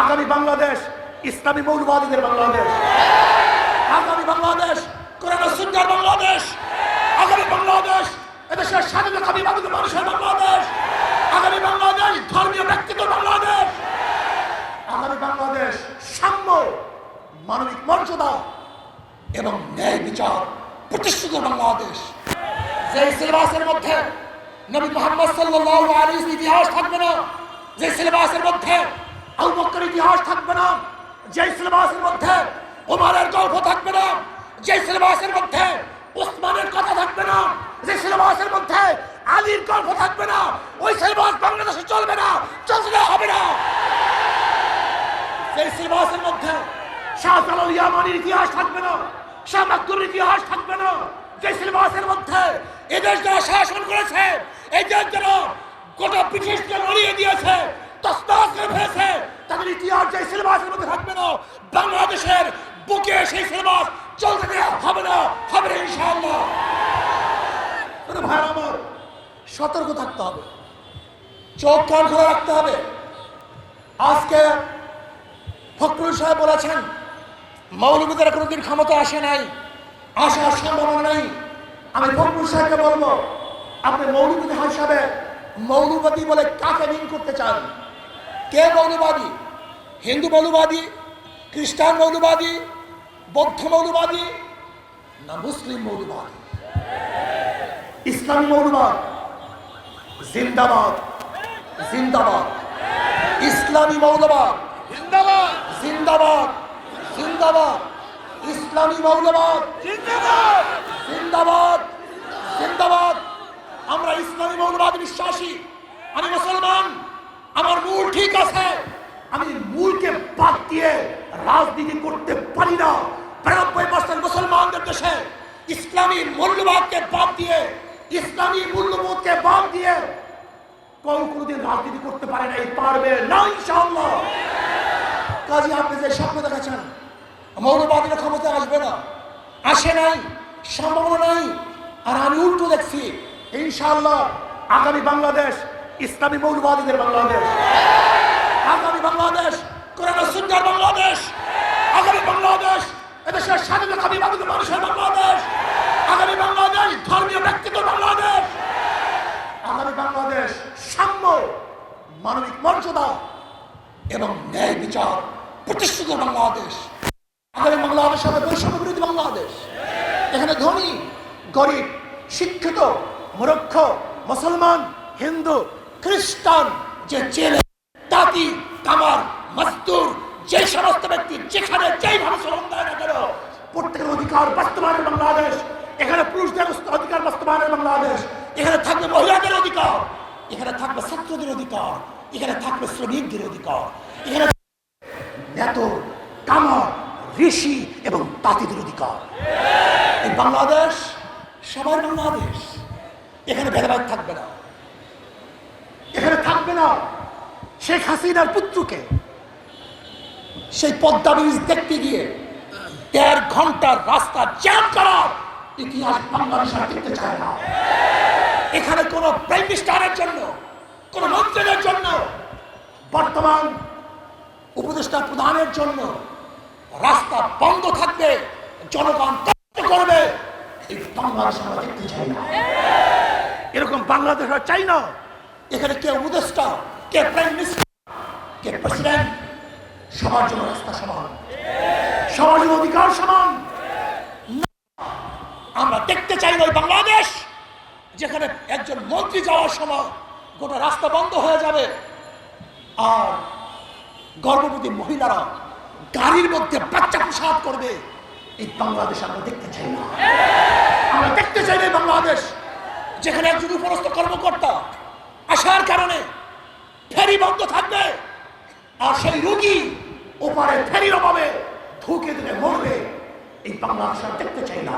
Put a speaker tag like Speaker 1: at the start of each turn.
Speaker 1: আগামী বাংলাদেশ, ইসলামী মৌলবাদীদের বাংলাদেশ। আগামী বাংলাদেশ, কোরআন সুন্দর বাংলাদেশ। আগামী বাংলাদেশ, এদেশের স্বাধীনতাকামী বাঙালি মানুষের বাংলাদেশ। আগামী বাংলাদেশ, ধর্মীয় ব্যক্তিত্ব বাংলাদেশ। আগামী বাংলাদেশ, সাম্য, মানবিক মর্যাদা এবং ন্যায় বিচার প্রতিষ্ঠিত বাংলাদেশ। যে সিলেবাসের মধ্যে নবী মোহাম্মদ সাল্লাল্লাহু আলাইহি ইতিহাস থাকবে না যে সিলেবাসের মধ্যে আবু বকর ইতিহাস থাকবে না যে সিলেবাসের মধ্যে ওমরের গল্প থাকবে না যে সিলেবাসের মধ্যে ওসমানের কথা থাকবে না যে সিলেবাসের মধ্যে আলীর গল্প থাকবে না, ওই সিলেবাস বাংলাদেশে চলবে না, চলতে হবে না। সেই সিলেবাসের মধ্যে শাহজালাল ইয়ামানির ইতিহাস থাকবে না, শাহ মাকদুমের ইতিহাস থাকবে না যে সিলেবাসের মধ্যে এদেশ যারা শাসন করেছে এই দেশ যারা গোটা ব্রিটিশকে নড়িয়ে দিয়েছে তসমাস করে ফেলেছে তাদের ইতিহাস যে সিলেবাসের থাকবে না, বাংলাদেশের বুকে সেই সিলেবাস চলতে দেওয়া হবে না আমার, সতর্ক থাকতে হবে। চোখ কান খোলা রাখতে হবে। আজকে ফখরুল সাহেব বলেছেন মৌলবীদের কোনোদিন ক্ষমতা আসে নাই, আসার সম্ভাবনা নেই। আমি ফখরুল সাহেবকে বলব, আপনি মৌলবীদের হিসাবে মৌলবাদী বলে কাকে মিন করতে চান? কে মৌলবাদী? হিন্দু মৌলবাদী? খ্রিস্টান মৌলবাদী? বৌদ্ধ মৌলবাদী? না মুসলিম মৌলবাদী। ইসলামী মৌলবাদ? জিন্দাবাদ। জিন্দাবাদ। ইসলামী মৌলবাদ?
Speaker 2: জিন্দাবাদ।
Speaker 1: জিন্দাবাদ। জিন্দাবাদ। ইসলামী মৌলবাদ?
Speaker 2: জিন্দাবাদ।
Speaker 1: জিন্দাবাদ। জিন্দাবাদ। আমরা ইসলামী মৌলবাদ বিশ্বাসী। আমি মুসলমান। আমার মূল ঠিক আছে। আমি মূলকে বাদ দিয়ে রাজনীতি করতে পারি না। বিরানব্বই পার্সেন্ট মুসলমানদের দেশে ইসলামী মূল্যবাদকে বাদ দিয়ে, ইসলামী মূল্যবোধকে বাদ দিয়ে কেউ কোনোদিন রাজনীতি করতে পারে না পারবে না, ইনশাআল্লাহ। কাজে আপনি যে স্বপ্ন দেখাচ্ছেন মৌলবাদীরা ক্ষমতা আসবে না, আসে নাই, সম্ভাবনা নাই, আর আমি উল্টো দেখছি, ইনশাআল্লাহ আগামী বাংলাদেশ ইসলামী মৌলবাদীদের বাংলাদেশ। আগামী বাংলাদেশ, কোরআন সুন্দর বাংলাদেশ। আগামী বাংলাদেশ, এদেশের স্বাধীনতা বাঙালি মানুষের বাংলাদেশ। আগামী বাংলাদেশ, ধর্মীয় ব্যক্তিত্ব বাংলাদেশ। আগামী বাংলাদেশ, সাম্য, মানবিক মর্যাদা এবং ন্যায় বিচার প্রতিষ্ঠিত বাংলাদেশ। আগামী বাংলাদেশ হবে বৈষম্য বিরোধী বাংলাদেশ। এখানে ধনী, গরিব, শিক্ষিত মুরক্ষ মুসলমান, হিন্দু খ্রিস্টান যে জেলে, তাঁতি, কামার মজদুর যে সমস্ত ব্যক্তি যেখানে যেইভাবে শ্রম দেয় না কেন, প্রত্যেকের অধিকার বাস্তবায়নের বাংলাদেশ। এখানে পুরুষদের অধিকার বাস্তবায়নের বাংলাদেশ। এখানে থাকবে মহিলাদের অধিকার। এখানে থাকবে ছাত্রদের অধিকার। এখানে থাকবে শ্রমিকদের অধিকার। এখানে নেত, কামার, ঋষি এবং তাঁতিদের অধিকার। এই বাংলাদেশ সবার বাংলাদেশ। এখানে ভেদাভেদ থাকবে না। থাকবে না। শেখ হাসিনার পুত্রকে সেই পদ্মা ব্রিজ দেখতে গিয়ে দেড় ঘণ্টার রাস্তা জ্যাম করার ইতিহাস বাংলাদেশের দেখতে চায় না। এখানে কোনো প্রাইম মিনিস্টারের জন্য, কোন মন্ত্রীদের জন্য, বর্তমান উপদেষ্টা প্রধানের জন্য রাস্তা বন্ধ থাকবে, জনগণ কষ্ট করবে। এই বাংলাদেশ আমরা চাই না। এরকম বাংলাদেশ চাই না। এখানে কে উপদেষ্টা, কে প্রাইম মিনিস্টার কে প্রেসিডেন্ট সবার জন্য রাস্তা সমান। সবার জন্য অধিকার সমান। আমরা দেখতে চাই না বাংলাদেশ, যেখানে একজন মন্ত্রী যাওয়ার সময় গোটা রাস্তা বন্ধ হয়ে যাবে। আর গর্ভবতী মহিলারা গাড়ির মধ্যে বাচ্চা প্রসাদ করবে, এই বাংলাদেশ আমরা দেখতে চাই না। আমরা দেখতে চাই না বাংলাদেশ, যেখানে একজন উপরস্থ কর্মকর্তা আসার কারণে ফেরি বন্ধ থাকবে। আর সেই রোগী ওপারে ফেরির অভাবে ঢুকে দিলে মরবে। এই বাংলা আসার দেখতে চাই না।